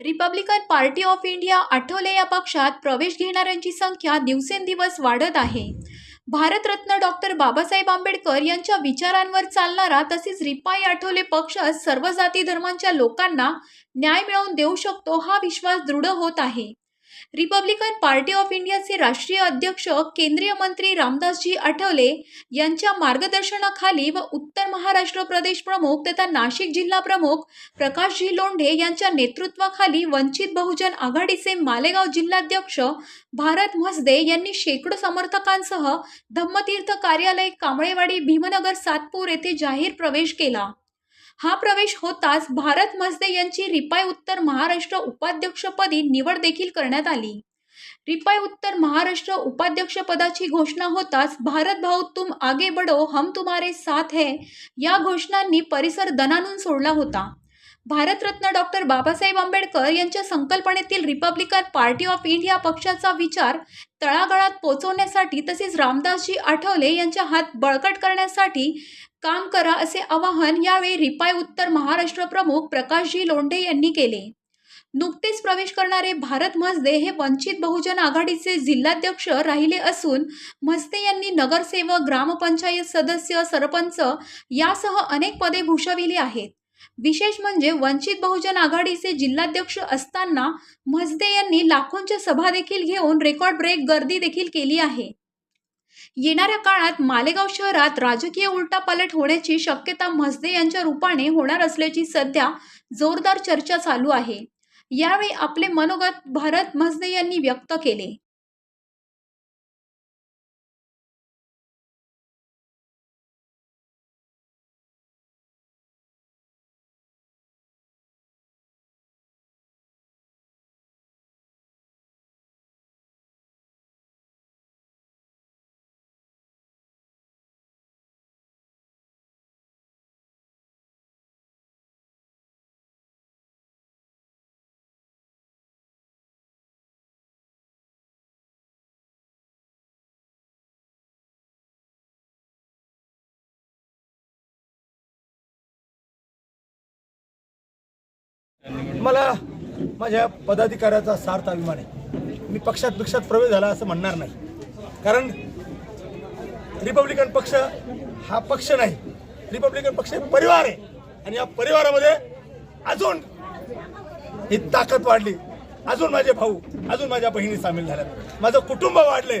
Republican Party of India Athawale या पक्षात प्रवेश घेणाऱ्यांची संख्या दिवसेंदिवस वाढत आहे. भारतरत्न डॉक्टर बाबासाहेब आंबेडकर यांच्या विचारांवर चालणारा तसेच रिपाई आठवले पक्ष सर्व जाती धर्मांच्या लोकांना न्याय मिळवून देऊ शकतो हा विश्वास दृढ होत आहे. रिपब्लिकन पार्टी ऑफ इंडियाचे राष्ट्रीय अध्यक्ष केंद्रीय मंत्री रामदासजी आठवले यांच्या मार्गदर्शनाखाली व उत्तर महाराष्ट्र प्रदेश प्रमुख तथा नाशिक जिल्हा प्रमुख प्रकाशजी लोंढे यांच्या नेतृत्वाखाली वंचित बहुजन आघाडीचे मालेगाव जिल्हाध्यक्ष भारत म्हसदे यांनी शेकडो समर्थकांसह धम्मतीर्थ कार्यालय कांबळेवाडी भीमनगर सातपूर येथे जाहीर प्रवेश केला. हा प्रवेश होताच भारत मजदे यांची रिपाय उत्तर महाराष्ट्र उपाध्यक्षपदी निवड देखील करण्यात आली. रिपाय उत्तर महाराष्ट्र उपाध्यक्षपदाची घोषणा होताच भारत भाऊ तुम आगे बढो हम तुम्हारे साथ है या घोषणांनी परिसर दणानून सोडला होता. भारतरत्न डॉक्टर बाबासाहेब आंबेडकर यांच्या संकल्पनेतील रिपब्लिकन पार्टी ऑफ इंडिया पक्षाचा विचार तळागाळात पोचवण्यासाठी तसेच रामदासजी आठवले यांच्या हात बळकट करण्यासाठी काम करा असे आवाहन यावेळी रिपाय उत्तर महाराष्ट्र प्रमुख प्रकाशजी लोंढे यांनी केले. नुकतेच प्रवेश करणारे भारत मजदे हे वंचित बहुजन आघाडीचे जिल्हाध्यक्ष राहिले असून म्हसदे यांनी नगरसेवक ग्रामपंचायत सदस्य सरपंच यासह अनेक पदे भूषविली आहेत. विशेष म्हणजे वंचित बहुजन आघाडीचे जिल्हाध्यक्ष असताना म्हसदे यांनी लाखोंच्या सभा देखील घेऊन रेकॉर्ड ब्रेक गर्दी देखील केली आहे. येणाऱ्या काळात मालेगाव शहरात राजकीय उलटापालट होण्याची शक्यता म्हसदे यांच्या रूपाने होणार असल्याची सध्या जोरदार चर्चा चालू आहे. यावेळी आपले मनोगत भारत म्हसदे यांनी व्यक्त केले. मला माझ्या पदाधिकाऱ्याचा सार्थ अभिमान आहे मी पक्षात पक्षात प्रवेश झाला असं म्हणणार नाही. कारण रिपब्लिकन पक्ष हा पक्ष नाही. रिपब्लिकन पक्ष हे परिवार आहे. आणि या परिवारामध्ये अजून ही ताकद वाढली. अजून माझे भाऊ अजून माझ्या बहिणी सामील झाल्यात. माझं कुटुंब वाढले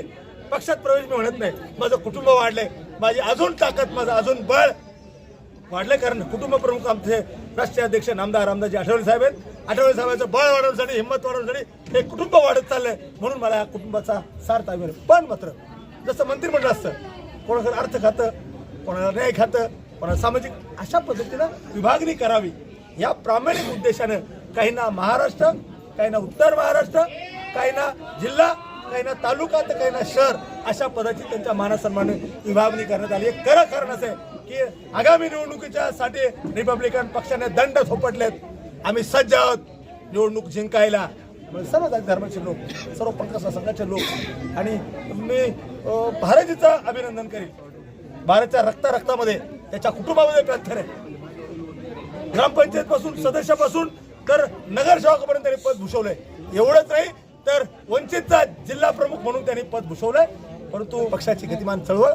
पक्षात प्रवेश मी म्हणत नाही. माझं कुटुंब वाढले माझी अजून ताकद माझं अजून बळ वाढले कारण कुटुंब प्रमुख आमचे राष्ट्रीय अध्यक्ष नामदार रामदासजी आठवले साहेब आहेत. आठवले साहेबांचं बळ वाढवण्यासाठी हिंमत वाढवण्यासाठी हे कुटुंब वाढत चाललंय म्हणून मला या कुटुंबाचा सार्थ अभिमान आहे. पण मात्र जसं मंत्रिमंडळ असतं कोणाकडे अर्थ खातं कोणाला न्याय खातं कोणाला सामाजिक अशा पद्धतीनं विभागणी करावी. या प्रामाणिक उद्देशानं काहींना महाराष्ट्र काहींना उत्तर महाराष्ट्र काहींना जिल्हा काहींना तालुका तर काहींना शहर अशा पदाची त्यांच्या मानसन्माने विभागणी करण्यात आली. एक खरं कारण असं आहे की आगामी निवडणुकीच्या साठी रिपब्लिकन पक्षाने दंड थोपटलेत आम्ही सज्ज आहोत. निवडणूक जिंकायला. सर्व जाती धर्माचे लोक सर्व पंकज संघाचे लोक. आणि मी भारतीचं अभिनंदन करीन. भारतच्या रक्ता रक्तामध्ये त्याच्या कुटुंबामध्ये प्रार्थना आहे ग्रामपंचायतपासून सदस्यापासून तर नगरसेवकापर्यंत त्यांनी पद भूषवलंय. एवढंच नाही तर वंचितचा जिल्हा प्रमुख म्हणून त्यांनी पद भूषवलंय. परंतु पक्षाची गतिमान चळवळ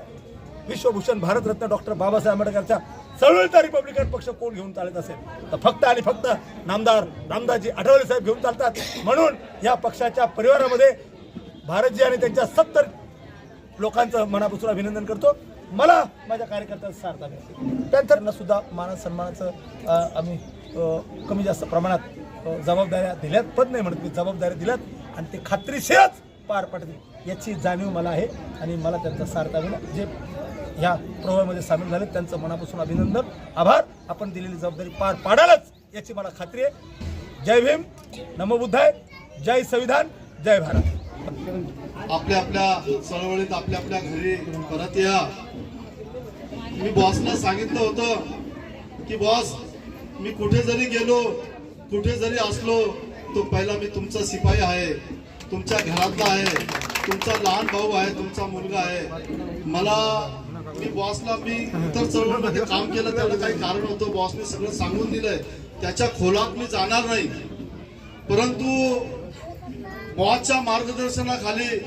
विश्वभूषण भारतरत्न डॉक्टर बाबासाहेब आंबेडकरच्या चळवळीचा रिपब्लिकन पक्ष कोण घेऊन चालत असेल? तर फक्त आणि फक्त नामदार रामदासजी आठवले साहेब घेऊन चालतात. म्हणून या पक्षाच्या परिवारामध्ये भारतजी आणि त्यांच्या सत्तर लोकांचं मनापासून अभिनंदन करतो. मला माझ्या कार्यकर्त्यांचा सार्थ आहे त्यानंतर सुद्धा मान सन्मानाचं आम्ही कमी जास्त प्रमाणात जबाबदाऱ्या दिल्यात. पद नाही म्हणत मी जबाबदाऱ्या दिल्यात. आणि ते खात्रीशीरच पार पडतील याची जाणीव मला आहे. आणि मला त्यांचा सार्थ अभिमान जे ह्या प्रवाहामध्ये सामील झाले. त्यांचं मनापासून अभिनंदन आभार. आपण दिलेली जबाबदारी पार पाडालच याची मला खात्री आहे. जय भीम. नमबुद्धाय जय संविधान. जय भारत. आपल्या आपल्या चळवळीत आपल्या आपल्या घरी परत या. मी बॉसला सांगितलं होतं की बॉस मी कुठे जरी गेलो कुठे जरी असलो तो पहिला मी तुमचा शिपाई आहे. तुमच्या घरातला आहे. तुमचा लहान भाऊ आहे तुमचा मुलगा आहे. मला मी बॉसला मी इतर चळवळीमध्ये काम केलं त्याला काही कारण होतं. बॉसने सगळं सांगून दिलंय. त्याच्या खोलात मी जाणार नाही. परंतु बॉसच्या मार्गदर्शनाखाली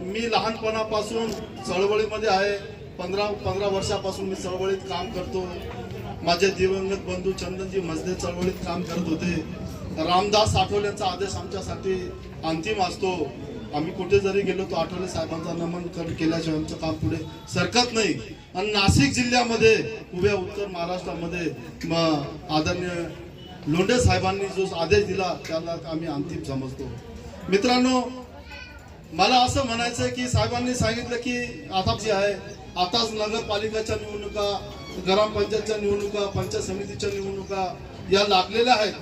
मी लहानपणापासून चळवळीमध्ये आहे. पंधरा पंधरा वर्षापासून मी चळवळीत काम करतो. माझे दिवंगत बंधू चंदनजी मजदे चळवळीत काम करत होते. रामदास आठवल्यांचा आदेश आमच्यासाठी अंतिम असतो. आम्ही कुठे जरी गेलो तो आठवले साहेबांचा नमन कर केल्याशिवाय आमचं काम पुढे सरकत नाही. आणि नाशिक जिल्ह्यामध्ये उभ्या उत्तर महाराष्ट्रामध्ये आदरणीय लोंढे साहेबांनी जो आदेश दिला त्याला आम्ही अंतिम समजतो. मित्रांनो मला असं म्हणायचं की साहेबांनी सांगितलं की आता जे आहे. आताच नगरपालिकेच्या निवडणुका ग्रामपंचायतच्या निवडणुका पंचायत समितीच्या निवडणुका या लागलेल्या आहेत.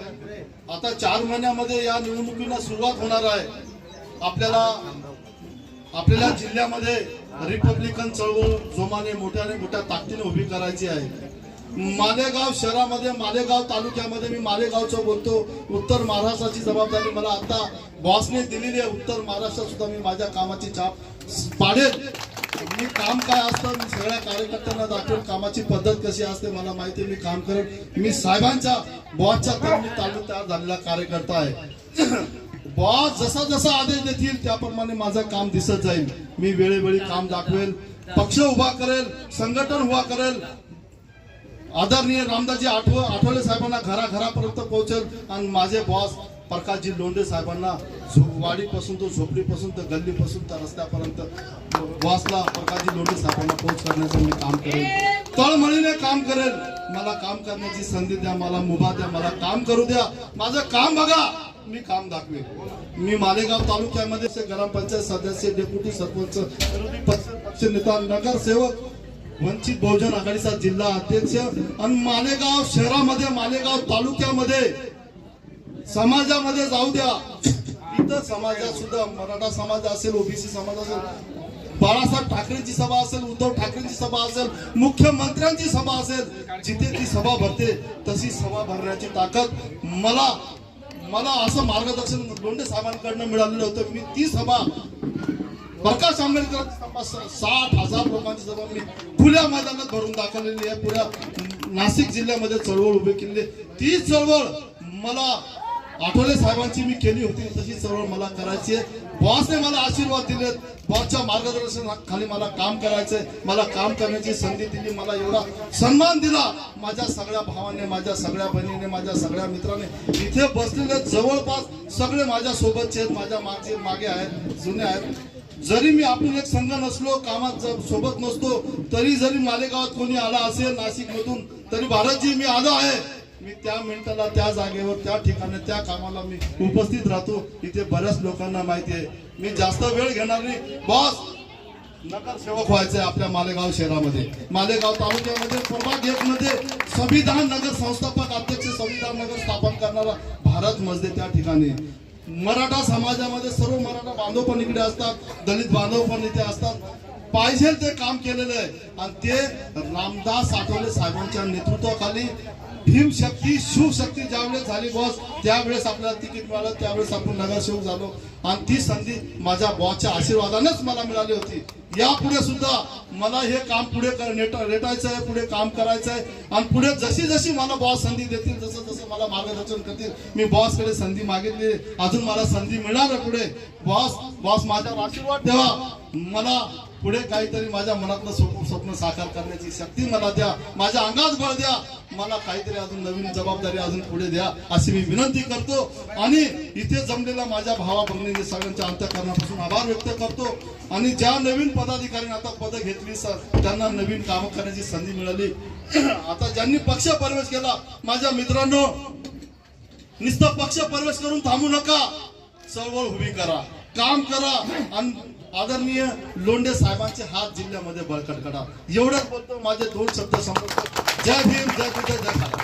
आता चार महिन्यामध्ये या निवडणुकीला सुरुवात होणार आहे. आपल्याला आपल्याला जिल्ह्यामध्ये रिपब्लिकन चळवळ जोमाने मोठ्याने मोठ्या ताकदीने उभी करायची आहे. मालेगाव शहरामध्ये मालेगाव तालुक्यामध्ये मी मालेगावचं बोलतो. उत्तर महाराष्ट्राची जबाबदारी मला आता बॉसने दिलेली आहे. उत्तर महाराष्ट्रात सुद्धा मी माझ्या कामाची छाप पाडेल मी काम काय असतं मी सगळ्या कार्यकर्त्यांना दाखवेल कामाची पद्धत कशी असते मला माहिती आहे, मी काम करेल मी साहेबांच्या बॉसच्या तालमी तालमी झालेला कार्यकर्ता आहे. बॉस जसा जसा आदेश देतील त्याप्रमाणे माझं काम दिसत जाईल. मी वेळोवेळी काम दाखवेल पक्ष उभा करेल संघटन उभा करेल. आदरणीय रामदासजी आठव आठवले साहेबांना घराघरापर्यंत पोहोचेल आणि माझे बॉस प्रकाशजी लोंढे साहेबांना वाडीपासून तो झोपडीपासून तर गल्लीपासून तर रस्त्यापर्यंत बॉसला प्रकाशजी लोंढे साहेबांना पोहोच करण्याचं मी काम करेल. तळमळीने काम करेल. मला काम करण्याची संधी द्या मला मुभा द्या मला काम करू द्या. माझं काम बघा. मी काम दाखवेल मी मालेगाव तालुक्यामध्ये ग्रामपंचायत सदस्य डेप्युटी सरपंच विरोधी पक्ष नेता नगरसेवक वंचित बहुजन आघाडीचा जिल्हा अध्यक्ष आणि मालेगाव शहरामध्ये मालेगाव तालुक्यामध्ये समाजामध्ये जाऊ द्या. इतर समाजात सुद्धा मराठा समाज असेल ओबीसी समाज असेल बाळासाहेब ठाकरेंची सभा असेल उद्धव ठाकरेंची सभा असेल मुख्यमंत्र्यांची सभा असेल जिथे ती सभा भरते तशी सभा भरण्याची ताकद मला मला असं मार्गदर्शन लोंढे साहेबांकडनं मिळालेलं होतं. मी ती सभा प्रकाश आंबेडकर सभा साठ हजार लोकांची सभा मी खुल्या मैदानात भरून दाखवलेली आहे. पुऱ्या नाशिक जिल्ह्यामध्ये चळवळ उभी केलेली आहे. ती चळवळ मला आठवले साहेबांची मी केली होती. तशी चळवळ मला करायची आहे. बॉसने मला आशीर्वाद दिलेत. बॉसच्या मार्गदर्शनाखाली मला काम करायचंय. मला काम करण्याची संधी दिली. मला एवढा सन्मान दिला. माझ्या सगळ्या भावाने माझ्या सगळ्या बहिणीने माझ्या सगळ्या मित्राने. इथे बसलेले जवळपास सगळे माझ्या सोबतचे आहेत. माझ्या मागचे मागे आहेत जुने आहेत. जरी मी आपण एक संघ नसलो कामात सोबत नसतो तरी जरी मालेगावात कोणी आला असेल नाशिक मधून तरी भारतजी मी आलो आहे. मी त्या मिनिटाला त्या जागेवर त्या ठिकाणी त्या कामाला मी उपस्थित राहतो. इथे बऱ्याच लोकांना माहिती आहे. मी जास्त वेळ घेणार नाही. बॉस नगरसेवक व्हायचंय आपल्या मालेगाव शहरामध्ये. मालेगाव तालुक्यामध्ये प्रभाग एक मध्ये संविधान नगर संस्थापक अध्यक्ष संविधान नगर स्थापन करणारा भारत मजदे त्या ठिकाणी. मराठा समाजामध्ये सर्व मराठा बांधव पण इकडे असतात दलित बांधव पण इथे असतात. पाहिजे ते काम केलेलं आहे. आणि ते रामदास आठवले साहेबांच्या नेतृत्वाखाली भीमशक्ती शिवशक्ती ज्यावेळेस झाली बॉस त्यावेळेस आपल्याला तिकीट मिळालं त्यावेळेस आपण नगरसेवक झालो. आणि ती संधी माझ्या बॉसच्या आशीर्वादानेच मला मिळाली होती. यापुढे सुद्धा मला हे काम पुढे रेटायचं आहे पुढे काम करायचं आहे आणि पुढे जशी जशी मला बॉस संधी देतील जसं जसं मला मार्गदर्शन करतील मी बॉसकडे संधी मागितली. अजून मला संधी मिळणार पुढे. बॉस बॉस माझ्यावर आशीर्वाद ठेवा. मला पुढे काहीतरी माझ्या मनातलं स्वप्न स्वप्न साकार करण्याची शक्ती मला द्या. माझ्या अंगात बळ द्या. मला काहीतरी अजून नवीन जबाबदारी अजून पुढे द्या अशी मी विनंती करतो. आणि इथे जमलेल्या माझ्या भावा बहिणींनी सगळ्यांच्या अंतकरणापासून आभार व्यक्त करतो. आणि ज्या नवीन पदाधिकाऱ्यांनी आता पद घेतली सर त्यांना नवीन कामं करण्याची संधी मिळाली. आता ज्यांनी पक्ष प्रवेश केला माझ्या मित्रांनो नुसतं पक्ष प्रवेश करून थांबू नका. चळवळ उभी करा काम करा आणि आदरणीय लोंढे साहेबांचे हात जिल्ह्यामध्ये बळकट करा. एवढंच बोलतो माझे दोन शब्द संपवतो. जय भीम जय बुद्ध जय भारत.